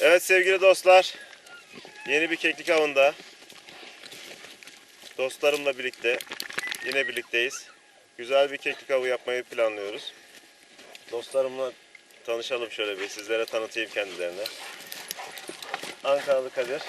Evet sevgili dostlar. Yeni bir keklik avında. Dostlarımla birlikte yine birlikteyiz. Güzel bir keklik avı yapmayı planlıyoruz. Dostlarımla tanışalım şöyle bir. Sizlere tanıtayım kendilerini. Ankaralı Kadir,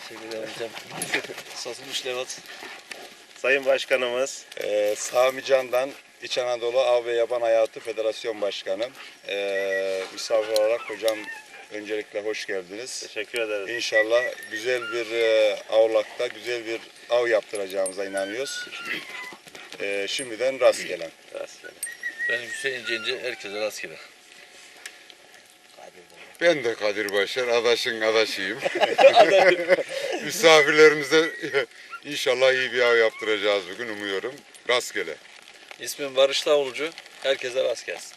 Teşekkür ederim hocam. Satılmış Levat. Sayın Başkanımız, Ee, Sami Can'dan İç Anadolu Av ve Yaban Hayatı Federasyon Başkanı. Ee, misafir olarak hocam öncelikle hoş geldiniz. teşekkür ederiz. İnşallah güzel bir e, avlakta güzel bir av yaptıracağımıza inanıyoruz. Ee, şimdiden rastgele. Rastgele. Ben Hüseyin Cence, herkese rastgele. Ben de Kadir Başar, adaşın adaşıyım. Misafirlerimize inşallah iyi bir av yaptıracağız bugün umuyorum. Rastgele. İsmim Barış Davulcu, herkese rast gelsin.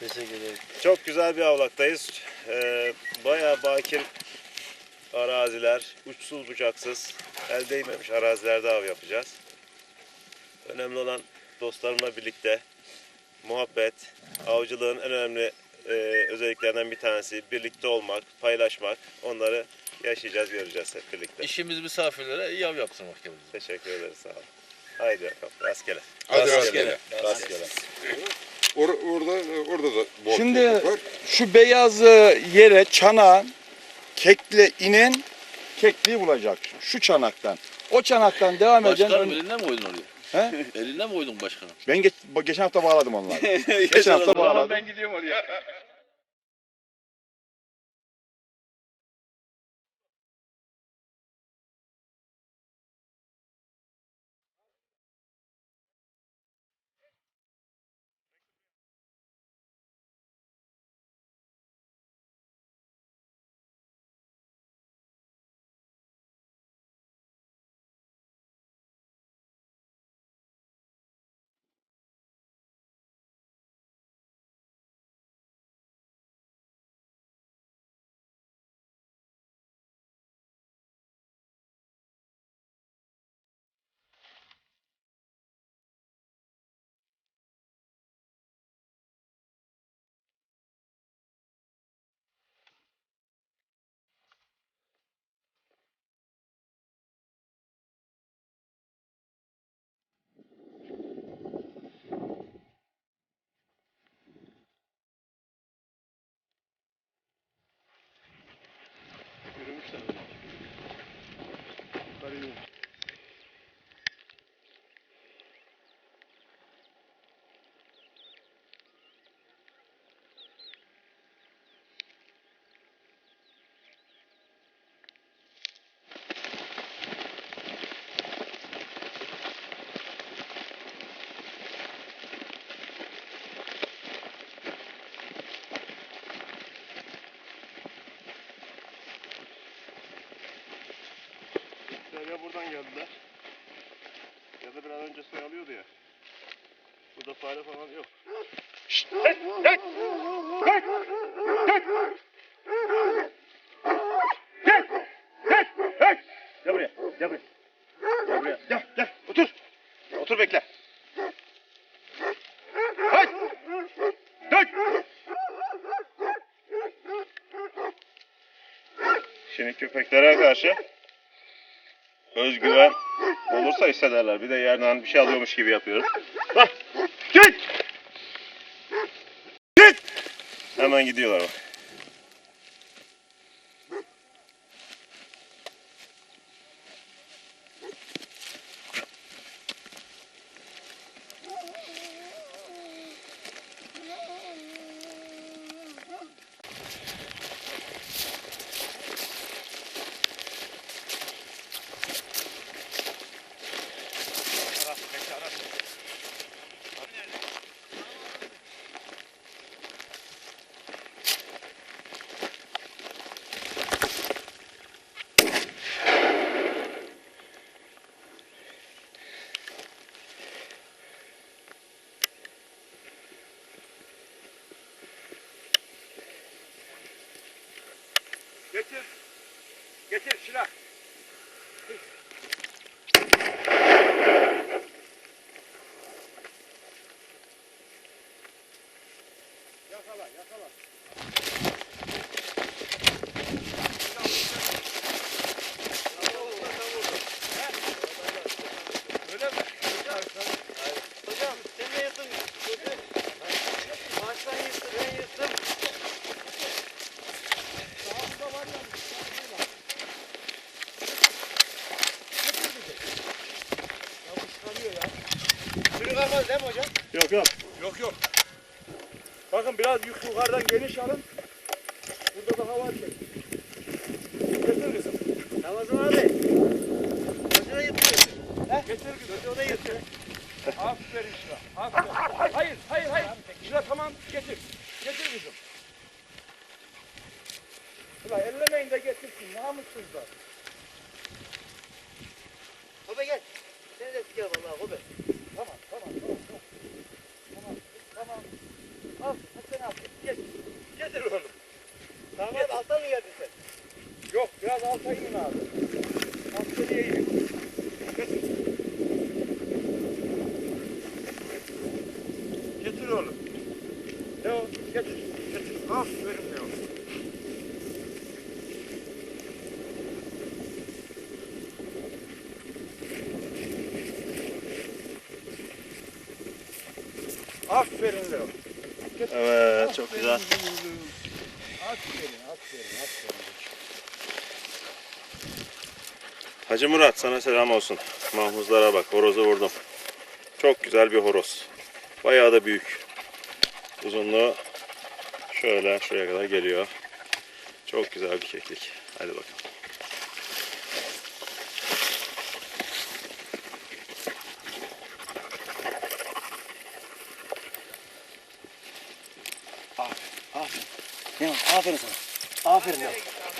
Teşekkür ederim. Çok güzel bir avlaktayız. Ee, bayağı bakir araziler, uçsuz bucaksız, el değmemiş arazilerde av yapacağız. Önemli olan dostlarımla birlikte muhabbet, avcılığın en önemli e, özelliklerinden bir tanesi birlikte olmak, paylaşmak. Onları yaşayacağız, göreceğiz hep birlikte. İşimiz misafirlere iyi av yaptırmak gibi. Teşekkür ederiz, sağ olun. Haydi bakalım, rastgele. Hadi Rastgele. rastgele. Rastgele. Or- orada, orada da bol Şimdi var. şu beyaz yere çanağın kekle inen kekliği bulacak. Şu çanaktan. O çanaktan devam Başkanım eden... elinden mi koydun oraya? He? Elinden mi koydun başkanım? Ben geç, geçen hafta bağladım onları. geçen hafta bağladım. Ben gidiyorum oraya. Ya buradan geldiler. Ya da biraz önce suyu alıyordu ya. Burada fare falan yok. Gel buraya, gel buraya. Gel buraya, gel, gel, otur. Otur bekle. Hay! Dök! Şimdi köpeklere karşı özgüven olursa hissederler. Bir de yerden bir şey alıyormuş gibi yapıyoruz. Bak! Git! Git! Hemen gidiyorlar bak. Getir. Getir silah. Yakala, yakala. Olmaz değil mi hocam? Yok yok. Yok yok. Bakın biraz yük yukarıdan geniş alın. Burada da hava çek. Getir kızım. Ramazan abi. Hocana yırtıyorsun. Getir kızım. Da yetiyor. Aferin Şila. Aferin. Hayır, hayır, hayır. Şila tamam. Getir. Getir kızım. Şila ellemeyin de getirsin. Namussuzlar. Hobe gel. Sen de gel vallahi. Tamam, tamam, tamam. Tamam, tamam. tamam. Al, hadi sen al. Geç. Getir oğlum. Tamam. Alttan mı geldin sen? Yok, biraz alta inin abi. Alt geriye inin. Getir. Getir oğlum. Leo, getir. Getir. Aferin Leo. Aferin Leo. Evet çok güzel. Aferin, aferin, aferin. Hacı Murat sana selam olsun. Mahmuzlara bak horozu vurdum. Çok güzel bir horoz. Bayağı da büyük. Uzunluğu şöyle şuraya kadar geliyor. Çok güzel bir keklik. Hadi bakalım. Ne var? Aferin sana. Aferin ya.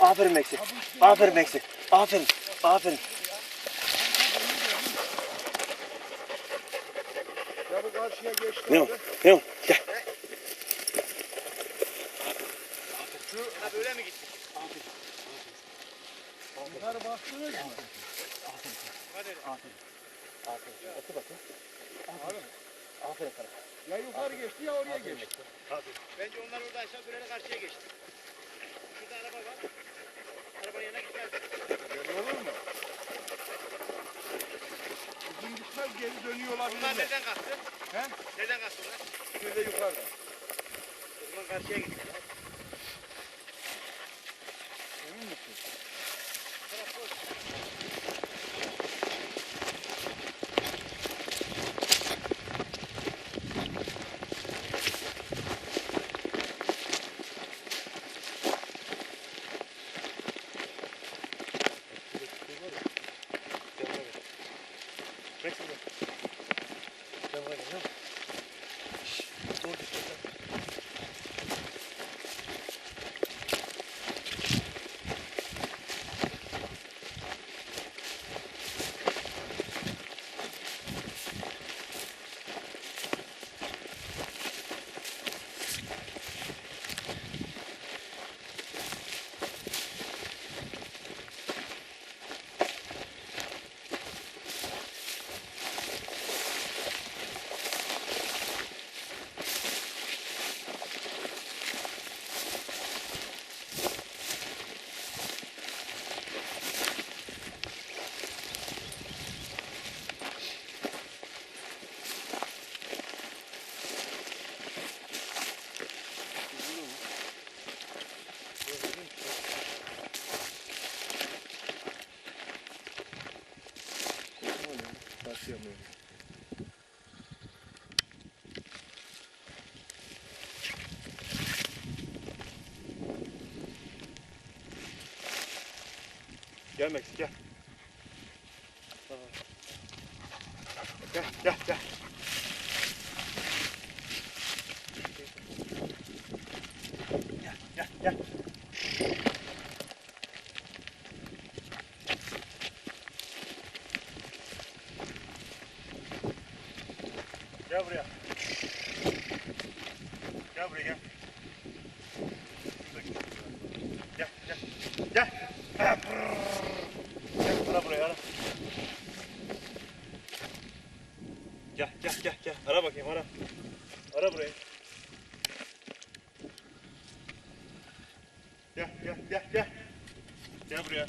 Aferin Meksi. Aferin Meksi. Aferin. Aferin. Ya bu karşıya geçti. Ne var? Gel. Ha böyle mi gitti? Yukarı baktınız mı? Aferin sana. Ya yukarı geçti ya oraya geçti. Bence onlar orada aşağı böyle karşıya geçti. Şurada araba var. Arabanın yanına gitmez. Böyle olur mu? Uzun gitmez geri dönüyor Onlar olabilirler. nereden kalktı? He? Nereden kalktı onlar? Şöyle yukarıda. O zaman karşıya gitti. Gel Meksik gel. Gel gel gel. Gel gel gel. Gel buraya. Gel buraya gel. Gel gel. Gel. Gel ara buraya ara. Gel gel gel gel. Ara bakayım ara. Ara burayı. Gel gel gel gel. Gel buraya.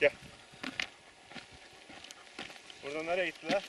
Gel. Buradan nereye gittiler?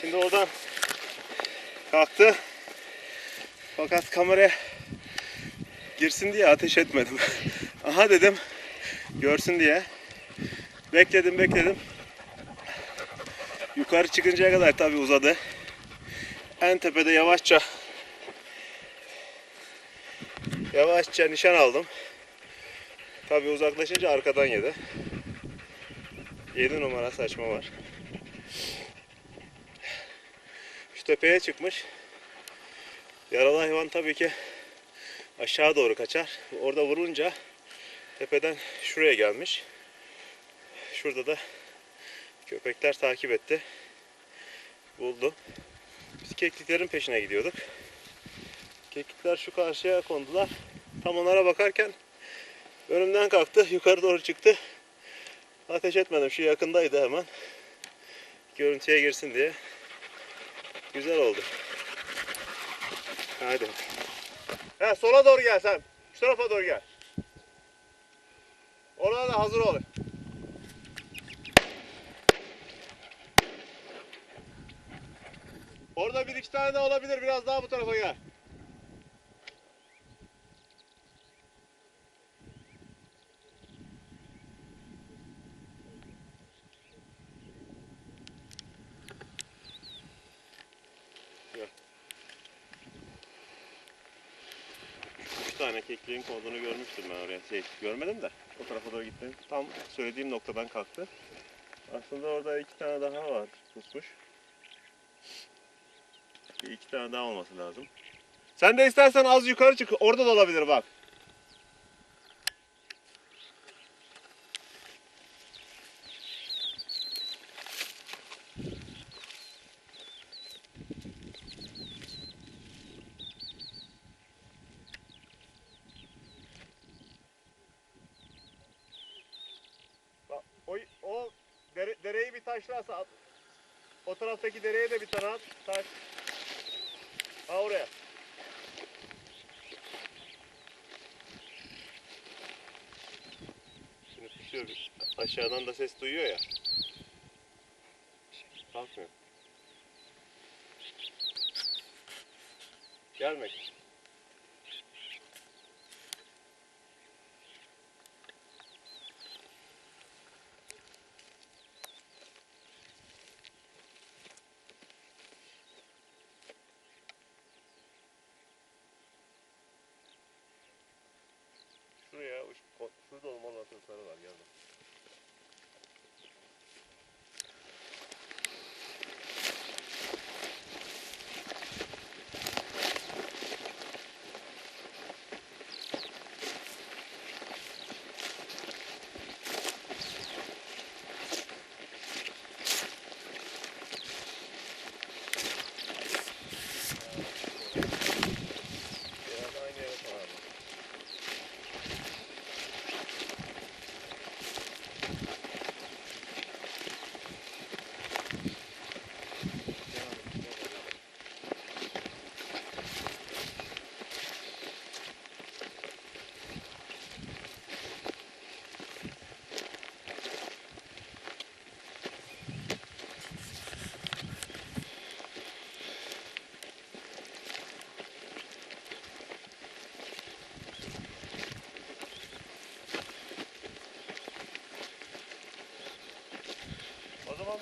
Şimdi oradan kalktı. Fakat kameraya girsin diye ateş etmedim. Aha dedim görsün diye. Bekledim bekledim. Yukarı çıkıncaya kadar tabi uzadı. En tepede yavaşça yavaşça nişan aldım. Tabi uzaklaşınca arkadan yedi. 7 numara saçma var. Şu tepeye çıkmış. Yaralı hayvan tabii ki aşağı doğru kaçar. Orada vurunca tepeden şuraya gelmiş. Şurada da köpekler takip etti. Buldu. Biz kekliklerin peşine gidiyorduk. Keklikler şu karşıya kondular. Tam onlara bakarken önümden kalktı. Yukarı doğru çıktı. Ateş etmedim. Şu yakındaydı hemen. Görüntüye girsin diye. Güzel oldu. Hadi. He sola doğru gel sen. Şu tarafa doğru gel. Orada da hazır ol. Orada bir iki tane daha olabilir. Biraz daha bu tarafa gel. Üç tane kekliğin konduğunu görmüştüm ben oraya. Şey, görmedim de o tarafa doğru gittim. Tam söylediğim noktadan kalktı. Aslında orada iki tane daha var pusmuş. Bir iki tane daha olması lazım. Sen de istersen az yukarı çık. Orada da olabilir. Bak, O, o dere, taşlarsa at. O taraftaki dereye de bir tane at. Taş. Ha oraya. Şimdi bir. Aşağıdan da ses duyuyor ya. Kalkmıyor. Gelmek. Şuraya, şu- şurada olmalı asansörü var geldim. Biraz aynı yere koyalım.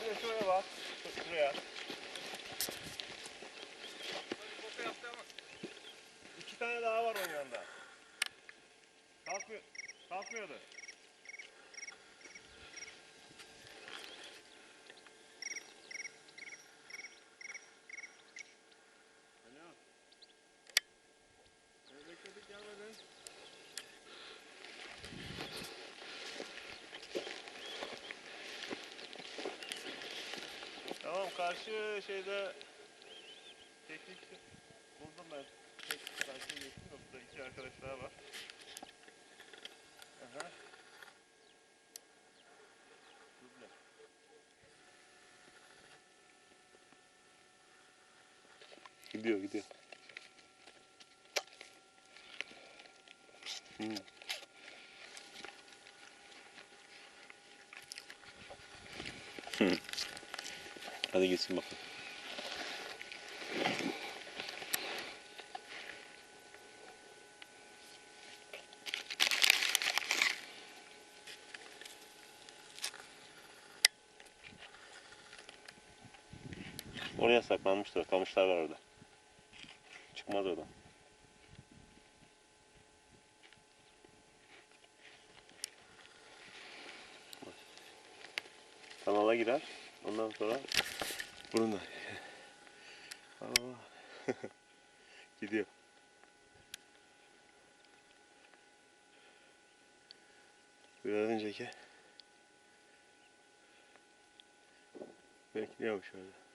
De şuraya bak. Şu- Şuraya. İki tane daha var onun yanında. Kalkmıyor. Kalkmıyordu. Alo. Seni bekledik gelmedin. Tamam karşı şeyde teknik buldum ben. Tek karşı geçtim de burada iki arkadaş daha var. Aha. Duble. Gidiyor gidiyor. Hmm. Hadi gitsin bakalım. Oraya saklanmıştır. Kamışlar var orada. Çıkmaz oradan. Kanala girer. Ondan sonra burunda. Allah. Gidiyor. Biraz önceki bekliyormuş orada.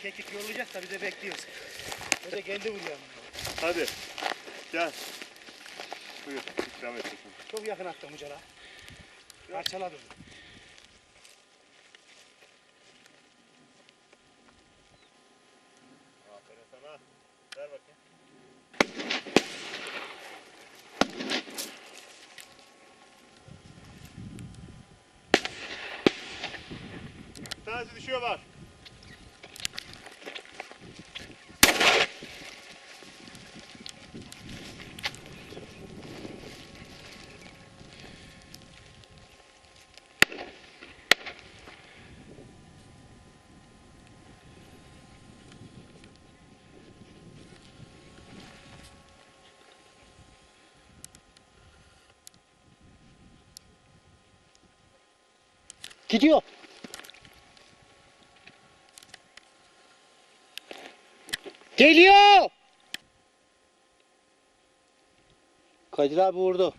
Bize kekik yollayacak da bize bekliyoruz. Hoca kendi vuruyor. Hadi. Gel. Buyur. İkram et. Çok yakın attım hoca la. Parçaladım. Gidiyor. Geliyor. Kadir abi vurdu.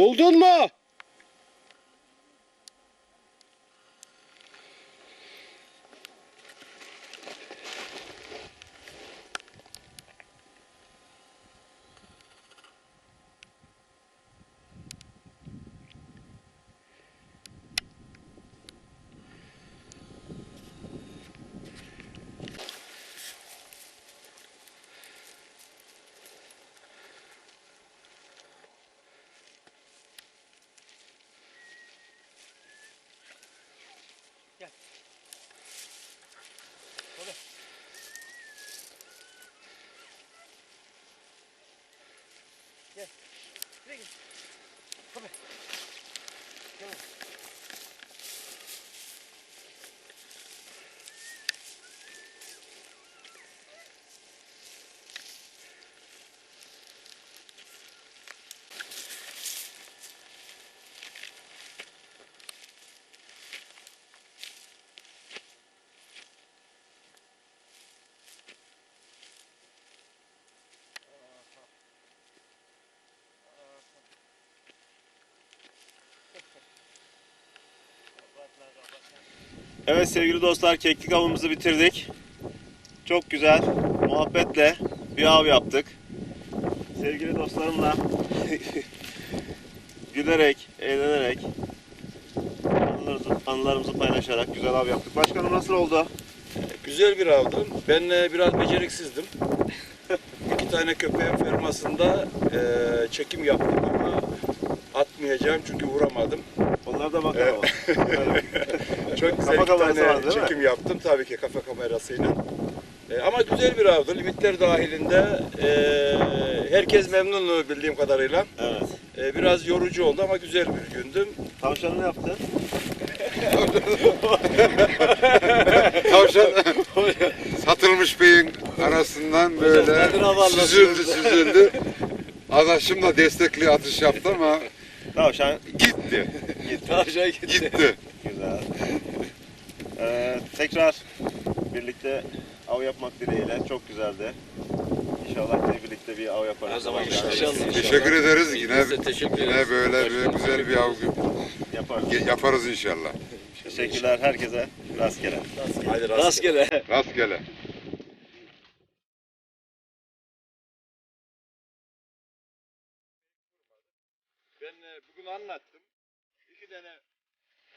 Buldun mu? Evet sevgili dostlar keklik avımızı bitirdik. Çok güzel, muhabbetle bir av yaptık. Sevgili dostlarımla gülerek, eğlenerek anılarımızı, anılarımızı paylaşarak güzel av yaptık. Başkanım nasıl oldu? Güzel bir avdı. Ben e, biraz beceriksizdim. İki tane köpeğin fermasında e, çekim yaptım ama atmayacağım çünkü vuramadım. Onlar da bakalım. Evet. Çok güzel Kafa iki kamerası tane var değil mi? çekim yaptım tabii ki kafa kamerasıyla. E, ama güzel bir avdı. Limitler dahilinde e, herkes memnun bildiğim kadarıyla. evet. E, biraz yorucu oldu ama güzel bir gündü. Tavşanı ne yaptın? Tavşan satılmış beyin arasından böyle hava süzüldü süzüldü. Adaşım da destekli atış yaptı ama Tavşan gitti. Tavşan gitti. Gitti. güzel. Ee, tekrar birlikte av yapmak dileğiyle çok güzeldi. İnşallah de birlikte bir av yaparız. Her zaman Yani inşallah. Teşekkür ederiz. Yine Biz de teşekkür ederiz. yine böyle bir güzel bir av Yaparız. yaparız inşallah. Teşekkürler herkese. Rastgele. Haydi Rastgele. Rastgele. Ben bugün anlattım.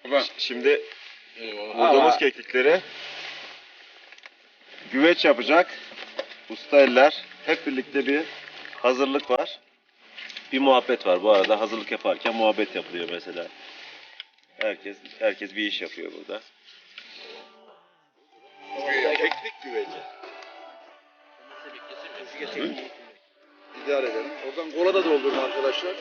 Tane Şimdi Eyvallah. vurduğumuz keklikleri güveç yapacak usta eller. Hep birlikte bir hazırlık var. Bir muhabbet var bu arada. Hazırlık yaparken muhabbet yapılıyor mesela. Herkes herkes bir iş yapıyor burada. keklik güveci. İdare edelim. Oradan kola da doldurun arkadaşlar.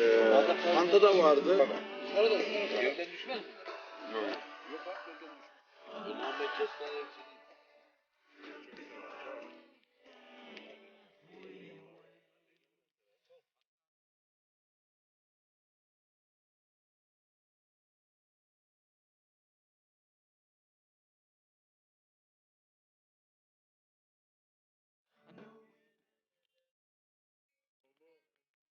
Ee, manta da vardı. Yerden düşmez mi? Yok. Yok abi, yerden düşmez. Muhammed Cestan